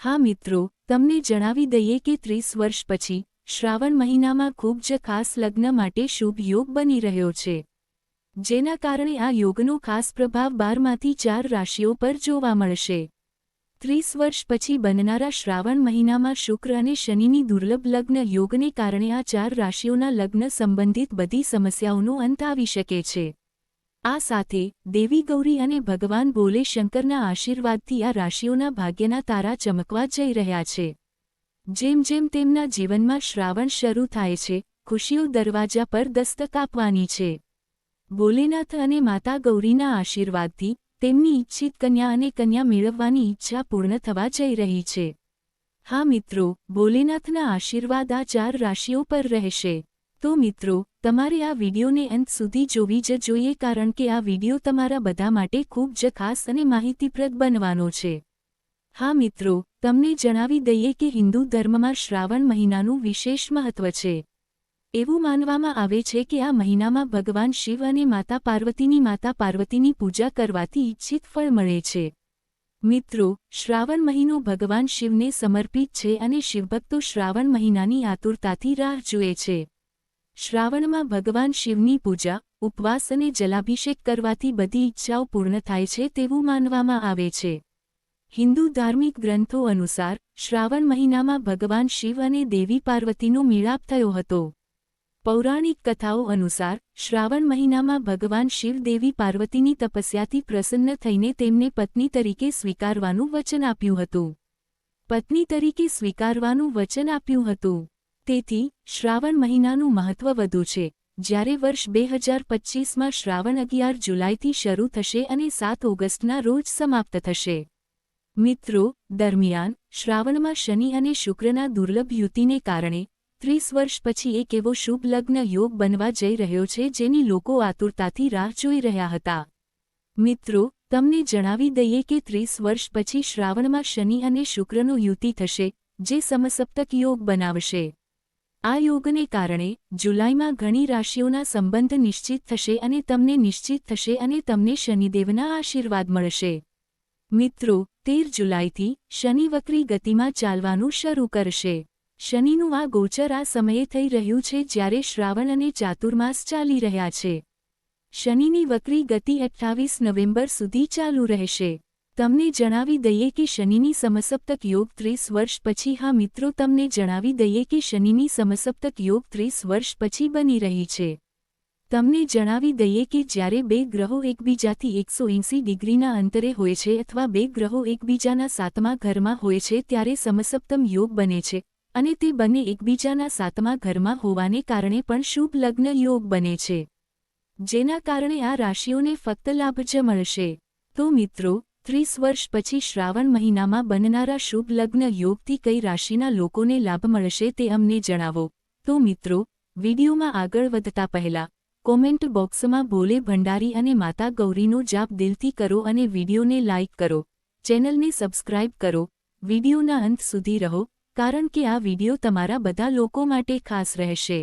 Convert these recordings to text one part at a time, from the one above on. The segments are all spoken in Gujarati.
હા મિત્રો, તમને જણાવી દઈએ કે ત્રીસ વર્ષ પછી, શ્રાવણ મહિનામાં ખૂબ જ ખાસ લગ્ન માટે શુભ યોગ બની રહ્યો છે. જેના કારણે આ યોગનો ખાસ પ્રભાવ બારમાંથી ચાર રાશિઓ પર જોવા મળશે. ત્રીસ વર્ષ પછી બનનારા શ્રાવણ મહિનામાં શુક્ર અને શનિની દુર્લભ લગ્ન યોગને કારણે આ ચાર રાશિઓના લગ્ન સંબંધિત બધી સમસ્યાઓનો અંત આવી શકે છે. આ સાથે દેવી ગૌરી અને ભગવાન ભોલે શંકરના આશીર્વાદથી આ રાશિઓના ભાગ્યના તારા ચમકવા જઈ રહ્યા છે. જેમ જેમ તેમના જીવનમાં શ્રાવણ શરૂ થાય છે, ખુશીઓ દરવાજા પર દસ્તક આપવાની છે. ભોલેનાથ અને માતા ગૌરીના આશીર્વાદથી તેમની ઇચ્છિત કન્યા અને કન્યા મેળવવાની ઈચ્છા પૂર્ણ થવા જઈ રહી છે. હા મિત્રો, ભોલેનાથના આશીર્વાદ આ ચાર રાશિઓ પર રહેશે. તો મિત્રો, તમારે આ વિડીયોને અંત સુધી જોવી જ જોઈએ કારણ કે આ વીડિયો તમારા બધા માટે ખૂબ જ ખાસ અને માહિતીપ્રદ બનવાનો છે. હા મિત્રો, તમને જણાવી દઈએ કે હિન્દુ ધર્મમાં શ્રાવણ મહિનાનું વિશેષ મહત્વ છે. એવું માનવામાં આવે છે કે આ મહિનામાં ભગવાન શિવ અને માતા પાર્વતીની માતા પાર્વતીની પૂજા કરવાથી ઇચ્છિત ફળ મળે છે. મિત્રો, શ્રાવણ મહિનો ભગવાન શિવને સમર્પિત છે અને શિવભક્તો શ્રાવણ મહિનાની આતુરતાથી રાહ જુએ છે. શ્રાવણમાં ભગવાન શિવની પૂજા, ઉપવાસ અને જલાભિષેક કરવાથી બધી ઈચ્છાઓ પૂર્ણ થાય છે તેવું માનવામાં આવે છે. હિન્દુ ધાર્મિક ગ્રંથો અનુસાર, શ્રાવણ મહિનામાં ભગવાન શિવ અને દેવી પાર્વતીનો મિલાપ થયો હતો. પૌરાણિક કથાઓ અનુસાર, શ્રાવણ મહિનામાં ભગવાન શિવ દેવી પાર્વતીની તપસ્યાથી પ્રસન્ન થઈને તેમને પત્ની તરીકે સ્વીકારવાનું વચન આપ્યું હતું. પત્ની તરીકે સ્વીકારવાનું વચન આપ્યું હતું. તેથી, શ્રાવણ મહિનાનું મહત્વ વધુ છે. જ્યારે વર્ષ બે હજાર પચ્ચીસમાં શ્રાવણ અગિયાર જુલાઈથી શરૂ થશે અને સાત ઓગસ્ટના રોજ સમાપ્ત થશે. મિત્રો, દરમિયાન, શ્રાવણમાં શનિ અને શુક્રના દુર્લભ યુતિને કારણે, ત્રીસ વર્ષ પછી એક એવો શુભ લગ્ન યોગ બનવા જઈ રહ્યો છે જેની લોકો આતુરતાથી રાહ જોઈ રહ્યા હતા. મિત્રો, તમને જણાવી દઈએ કે ત્રીસ વર્ષ પછી શ્રાવણમાં શનિ અને શુક્રનો યુતિ થશે, જે સમસપ્તક યોગ બનાવશે. આ યોગને કારણે જુલાઈમાં ઘણી રાશિઓના સંબંધ નિશ્ચિત થશે અને તમને નિશ્ચિત થશે અને તમને શનિદેવના આશીર્વાદ મળશે. મિત્રો, તેર જુલાઈથી શનિ વક્રી ગતિમાં ચાલવાનું શરૂ કરશે. શનિનું આ ગોચર આ સમયે થઈ રહ્યું છે જ્યારે શ્રાવણ અને ચાતુર્માસ ચાલી રહ્યા છે. શનિની વક્રી ગતિ અઠ્ઠાવીસ નવેમ્બર સુધી ચાલુ રહેશે. તમને જણાવી દઈએ કે શનિની સમસપ્તક યોગ ત્રીસ વર્ષ પછી, હા મિત્રો, તમને જણાવી દઈએ કે શનિની સમસપ્તક યોગ ત્રીસ વર્ષ પછી બની રહી છે. તમને જણાવી દઈએ કે જ્યારે બે ગ્રહો એકબીજાથી એકસો એંસી ડિગ્રીના અંતરે હોય છે અથવા બે ગ્રહો એકબીજાના સાતમા ઘરમાં હોય છે ત્યારે સમસપ્તમ યોગ બને છે અને તે બંને એકબીજાના સાતમા ઘરમાં હોવાને કારણે પણ શુભ લગ્ન યોગ બને છે. જેના કારણે આ રાશિઓને ફક્ત લાભ જ મળશે. તો મિત્રો ત્રીસ વર્ષ પછી શ્રાવણ મહિનામાં બનનારા શુભ લગ્ન યોગથી કઈ રાશિના લોકોને લાભ મળશે તે અમને જણાવો. તો મિત્રો, વિડીયોમાં આગળ વધતા પહેલા, કોમેન્ટ બોક્સમાં ભોલે ભંડારી અને માતા ગૌરીનો જાપ દિલથી કરો અને વિડીયોને લાઇક કરો. ચેનલને સબસ્ક્રાઇબ કરો. વિડીયોના અંત સુધી રહો, કારણ કે આ વીડિયો તમારા બધા લોકો માટે ખાસ રહેશે.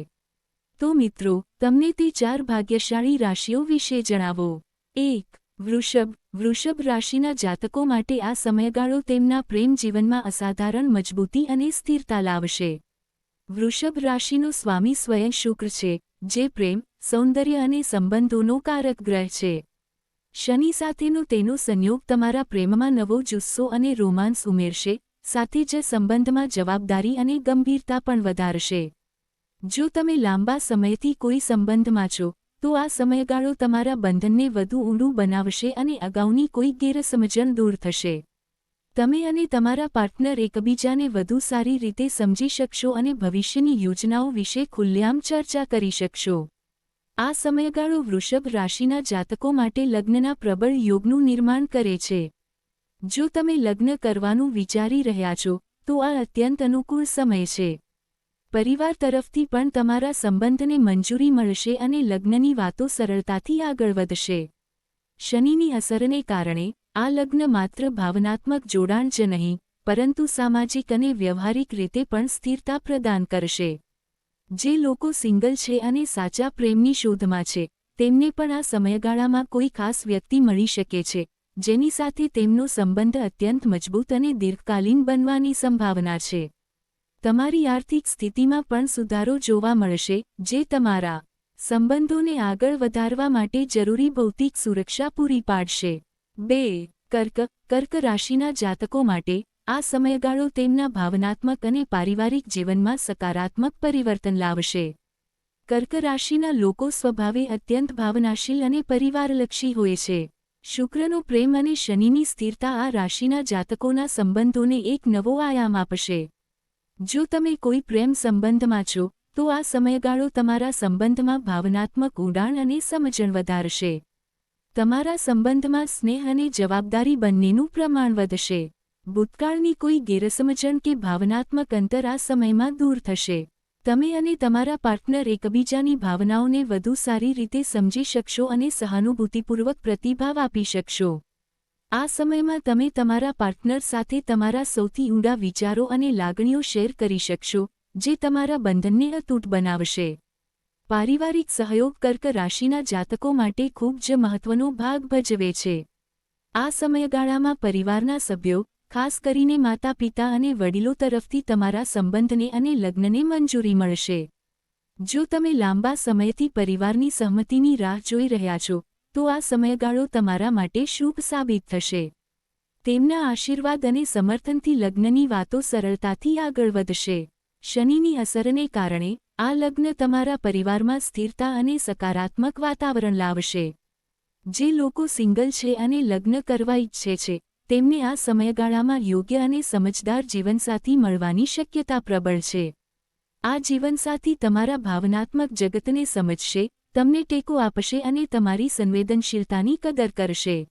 તો મિત્રો, તમને તે ચાર ભાગ્યશાળી રાશિઓ વિશે જણાવો. એક વૃષભ વૃષભ રાશિના જાતકો માટે આ સમયગાળો તેમના પ્રેમ જીવનમાં અસાધારણ મજબૂતી અને સ્થિરતા લાવશે. વૃષભ રાશિનો સ્વામી સ્વયં શુક્ર છે, જે પ્રેમ, સૌંદર્ય અને સંબંધોનો કારક ગ્રહ છે. શનિ સાથેનો તેનો સંયોગ તમારા પ્રેમમાં નવો જુસ્સો અને રોમાન્સ ઉમેરશે, સાથે જ સંબંધમાં જવાબદારી અને ગંભીરતા પણ વધારશે. જો તમે લાંબા સમયથી કોઈ સંબંધમાં છો તો આ સમયગાળો તમારા બંધનને વધુ ઊંડું બનાવશે અને અગાઉની કોઈ ગેરસમજણ દૂર થશે. તમે અને તમારા પાર્ટનર એકબીજાને વધુ સારી રીતે સમજી શકશો અને ભવિષ્યની યોજનાઓ વિશે ખુલ્લેઆમ ચર્ચા કરી શકશો. આ સમયગાળો વૃષભ રાશિના જાતકો માટે લગ્નના પ્રબળ યોગનું નિર્માણ કરે છે. જો તમે લગ્ન કરવાનું વિચારી રહ્યા છો, તો આ અત્યંત અનુકૂળ સમય છે. પરિવાર તરફથી પણ તમારા સંબંધને મંજૂરી મળશે અને લગ્નની વાતો સરળતાથી આગળ વધશે. શનિની અસરને કારણે આ લગ્ન માત્ર ભાવનાત્મક જોડાણ જ નહીં, પરંતુ સામાજિક અને વ્યવહારિક રીતે પણ સ્થિરતા પ્રદાન કરશે. જે લોકો સિંગલ છે અને સાચા પ્રેમની શોધમાં છે, તેમને પણ આ સમયગાળામાં કોઈ ખાસ વ્યક્તિ મળી શકે છે, જેની સાથે તેમનો સંબંધ અત્યંત મજબૂત અને દીર્ઘકાલીન બનવાની સંભાવના છે. તમારી આર્થિક સ્થિતિમાં પણ સુધારો જોવા મળશે, જે તમારા સંબંધોને આગળ વધારવા માટે જરૂરી ભૌતિક સુરક્ષા પૂરી પાડશે. બે, કર્ક કર્ક રાશિના જાતકો માટે આ સમયગાળો તેમના ભાવનાત્મક અને પારિવારિક જીવનમાં સકારાત્મક પરિવર્તન લાવશે. કર્ક રાશિના લોકો સ્વભાવે અત્યંત ભાવનાશીલ અને પરિવારલક્ષી હોય છે. શુક્રનો પ્રેમ અને શનિની સ્થિરતા આ રાશિના જાતકોના સંબંધોને એક નવો આયામ આપશે. જો તમે કોઈ પ્રેમ સંબંધમાં છો, તો આ સમયગાળો તમારા સંબંધમાં ભાવનાત્મક ઊંડાણ અને સમજણ વધારશે. તમારા સંબંધમાં સ્નેહ અને જવાબદારી બંનેનું પ્રમાણ વધશે. ભૂતકાળની કોઈ ગેરસમજણ કે ભાવનાત્મક અંતર આ સમયમાં દૂર થશે. તમે અને તમારા પાર્ટનર એકબીજાની ભાવનાઓને વધુ સારી રીતે સમજી શકશો અને સહાનુભૂતિપૂર્વક પ્રતિભાવ આપી શકશો. આ સમયમાં તમે તમારા પાર્ટનર સાથે તમારા સૌથી ઊંડા વિચારો અને લાગણીઓ શેર કરી શકશો, જે તમારા બંધનને અતૂટ બનાવશે. પારિવારિક સહયોગ કર્ક રાશિના જાતકો માટે ખૂબ જ મહત્વનો ભાગ ભજવે છે. આ સમયગાળામાં પરિવારના સભ્યો, ખાસ કરીને માતા પિતા અને વડીલો તરફથી તમારા સંબંધને અને લગ્નને મંજૂરી મળશે. જો તમે લાંબા સમયથી પરિવારની સહમતિની રાહ જોઈ રહ્યા છો તો આ સમયગાળો તમારા માટે શુભ સાબિત થશે. તેમના આશીર્વાદ અને સમર્થનથી લગ્નની વાતો સરળતાથી આગળ વધશે. શનિની અસરને કારણે આ લગ્ન તમારા પરિવારમાં સ્થિરતા અને સકારાત્મક વાતાવરણ લાવશે. જે લોકો સિંગલ છે અને લગ્ન કરવા ઈચ્છે છે, તેમને આ સમયગાળામાં યોગ્ય અને સમજદાર જીવનસાથી મળવાની શક્યતા પ્રબળ છે. આ જીવનસાથી તમારા ભાવનાત્મક જગતને સમજશે તમને ટેકો આપશે અને તમારી સંવેદનશીલતાની કદર કરશે.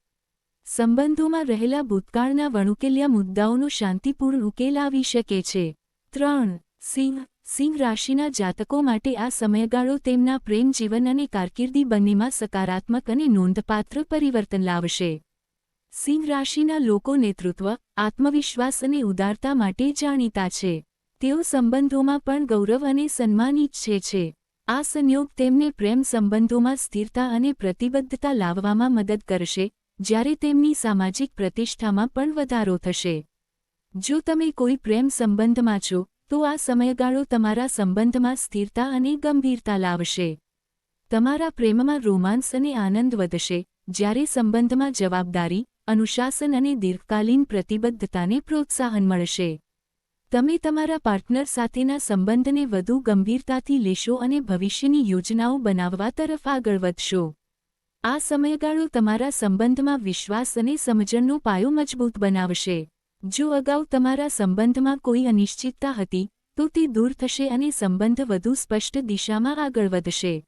સંબંધોમાં રહેલા ભૂતકાળના વણુકેલ્યા મુદ્દાઓનો શાંતિપૂર્ણ ઉકેલ આવી શકે છે. ત્રણ, સિંહ. સિંહ રાશિના જાતકો માટે આ સમયગાળો તેમના પ્રેમ, જીવન અને કારકિર્દી બંનેમાં સકારાત્મક અને નોંધપાત્ર પરિવર્તન લાવશે. સિંહ રાશિના લોકો નેતૃત્વ, આત્મવિશ્વાસ અને ઉદારતા માટે જાણીતા છે. તેઓ સંબંધોમાં પણ ગૌરવ અને સન્માન ઈચ્છે છે. આ સંયોગ તેમને પ્રેમ સંબંધોમાં સ્થિરતા અને પ્રતિબદ્ધતા લાવવામાં મદદ કરશે, જ્યારે તેમની સામાજિક પ્રતિષ્ઠામાં પણ વધારો થશે. જો તમે કોઈ પ્રેમ સંબંધમાં છો, તો આ સમયગાળો તમારા સંબંધમાં સ્થિરતા અને ગંભીરતા લાવશે. તમારા પ્રેમમાં રોમાન્સ અને આનંદ વધશે, જ્યારે સંબંધમાં જવાબદારી, અનુશાસન અને દીર્ઘકાલીન પ્રતિબદ્ધતાને પ્રોત્સાહન મળશે. તમે તમારા પાર્ટનર સાથેના સંબંધને વધુ ગંભીરતાથી લેશો અને ભવિષ્યની યોજનાઓ બનાવવા તરફ આગળ વધશો. આ સમયગાળો તમારા સંબંધમાં વિશ્વાસ અને સમજણનો પાયો મજબૂત બનાવશે. જો અગાઉ તમારા સંબંધમાં કોઈ અનિશ્ચિતતા હતી, તો તે દૂર થશે અને સંબંધ વધુ સ્પષ્ટ દિશામાં આગળ વધશે.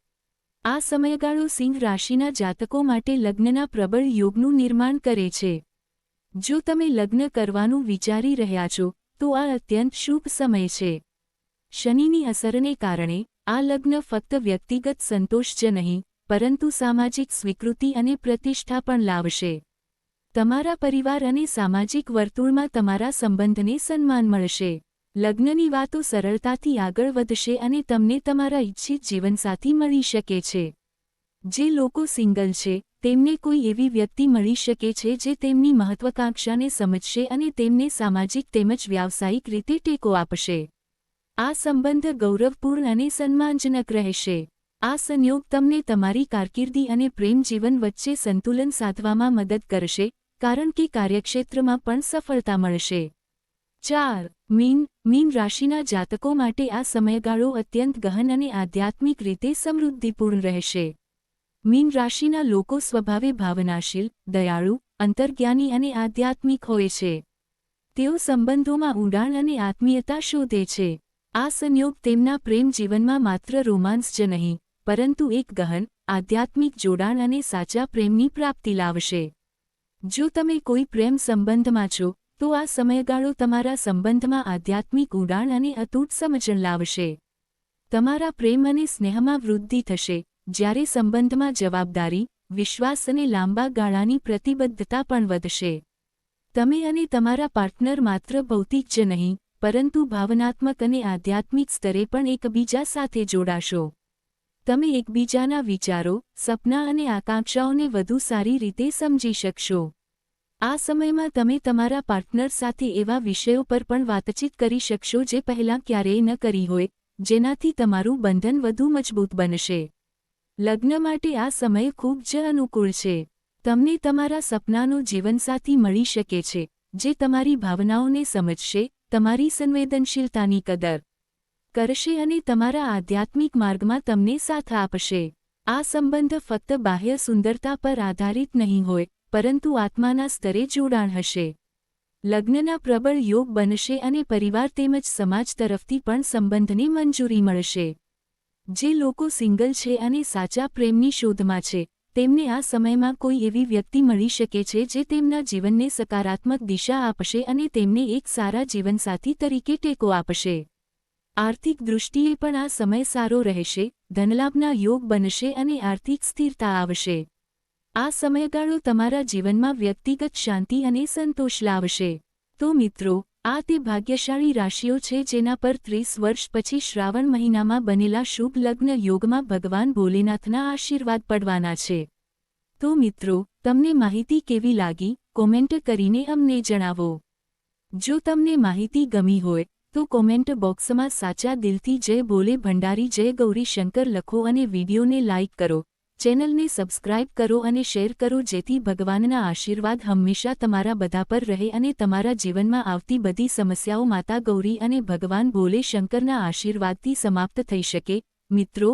આ સમયગાળો સિંહ રાશિના જાતકો માટે લગ્નના પ્રબળ યોગનું નિર્માણ કરે છે. જો તમે લગ્ન કરવાનું વિચારી રહ્યા છો તો આ અત્યંત શુભ સમય છે. શનિની અસરને કારણે આ લગ્ન ફક્ત વ્યક્તિગત સંતોષ જ નહીં, પરંતુ સામાજિક સ્વીકૃતિ અને પ્રતિષ્ઠા પણ લાવશે. તમારા પરિવાર અને સામાજિક વર્તુળમાં તમારા સંબંધને સન્માન મળશે. લગ્નની વાતો સરળતાથી આગળ વધશે અને તમને તમારા ઇચ્છિત જીવનસાથી મળી શકે છે. જે લોકો સિંગલ છે તેમને કોઈ એવી વ્યક્તિ મળી શકે છે જે તેમની મહત્વાકાંક્ષાને સમજશે અને તેમને સામાજિક તેમજ વ્યાવસાયિક રીતે ટેકો આપશે. આ સંબંધ ગૌરવપૂર્ણ અને સન્માનજનક રહેશે. આ સંયોગ તમને તમારી કારકિર્દી અને પ્રેમ જીવન વચ્ચે સંતુલન સાધવામાં મદદ કરશે, કારણ કે કાર્યક્ષેત્રમાં પણ સફળતા મળશે. ચાર, મીન મીન રાશિના જાતકો માટે આ સમયગાળો અત્યંત ગહન અને આધ્યાત્મિક રીતે સમૃદ્ધિપૂર્ણ રહેશે. મીન રાશિના લોકો સ્વભાવે ભાવનાશીલ, દયાળુ, અંતર્જ્ઞાની અને આધ્યાત્મિક હોય છે. તેઓ સંબંધોમાં ઊંડાણ અને આત્મીયતા શોધે છે. આ સંયોગ તેમના પ્રેમ જીવનમાં માત્ર રોમાન્સ જ નહીં, પરંતુ એક ગહન, આધ્યાત્મિક જોડાણ અને સાચા પ્રેમની પ્રાપ્તિ લાવશે. જો તમે કોઈ પ્રેમ સંબંધમાં છો, તો આ સમયગાળો તમારા સંબંધમાં આધ્યાત્મિક ઉડાણ અને અતૂટ સમજણ લાવશે. તમારા પ્રેમ અને સ્નેહમાં વૃદ્ધિ થશે જ્યારે સંબંધમાં જવાબદારી, વિશ્વાસ અને લાંબા ગાળાની પ્રતિબદ્ધતા પણ વધશે. તમે અને તમારા પાર્ટનર માત્ર ભૌતિક જ નહીં, પરંતુ ભાવનાત્મક અને આધ્યાત્મિક સ્તરે પણ એકબીજા સાથે જોડાશો. તમે એકબીજાના વિચારો, સપના અને આકાંક્ષાઓને વધુ સારી રીતે સમજી શકશો. આ સમયમાં તમે તમારા પાર્ટનર સાથે એવા વિષયો પર પણ વાતચીત કરી શકશો જે પહેલાં ક્યારેય ન કરી હોય, જેનાથી તમારું બંધન વધુ મજબૂત બનશે. લગ્ન માટે આ સમય ખૂબ જ અનુકૂળ છે. તમને તમારા સપનાનો જીવનસાથી મળી શકે છે, જે તમારી ભાવનાઓને સમજશે, તમારી સંવેદનશીલતાની કદર કરશે અને તમારા આધ્યાત્મિક માર્ગમાં તમને સાથ આપશે. આ સંબંધ ફક્ત બાહ્ય સુંદરતા પર આધારિત નહીં હોય, પરંતુ આત્માના સ્તરે જોડાણ હશે. લગ્નના પ્રબળ યોગ બનશે અને પરિવાર તેમજ સમાજ તરફથી પણ સંબંધને મંજૂરી મળશે. જે લોકો સિંગલ છે અને સાચા પ્રેમની શોધમાં છે, તેમને આ સમયમાં કોઈ એવી વ્યક્તિ મળી શકે છે જે તેમના જીવનને સકારાત્મક દિશા આપશે અને તેમને એક સારા જીવનસાથી તરીકે ટેકો આપશે. આર્થિક દૃષ્ટિએ પણ આ સમય સારો રહેશે, ધનલાભના યોગ બનશે અને આર્થિક સ્થિરતા આવશે. આ સમયગાળો તમારા જીવનમાં વ્યક્તિગત શાંતિ અને સંતોષ લાવશે. તો મિત્રો આ તે ભાગ્યશાળી રાશિઓ છે જેના પર ત્રીસ વર્ષ પછી શ્રાવણ મહિનામાં બનેલા શુભ લગ્ન યોગમાં ભગવાન ભોલેનાથના આશીર્વાદ પડવાના છે. તો મિત્રો, તમને માહિતી કેવી લાગી? કોમેન્ટ કરીને અમને જણાવો. જો તમને માહિતી ગમી હોય, તો કોમેન્ટ બોક્સમાં સાચા દિલથી જય ભોલે ભંડારી જય ગૌરી શંકર લખો અને વિડીયોને લાઇક કરો. ચેનલને સબસ્ક્રાઇબ કરો અને શેર કરો જેથી ભગવાનના આશીર્વાદ હંમેશા તમારા બધા પર રહે અને તમારા જીવનમાં આવતી બધી સમસ્યાઓ માતા ગૌરી અને ભગવાન ભોલે શંકરના આશીર્વાદથી સમાપ્ત થઈ શકે. મિત્રો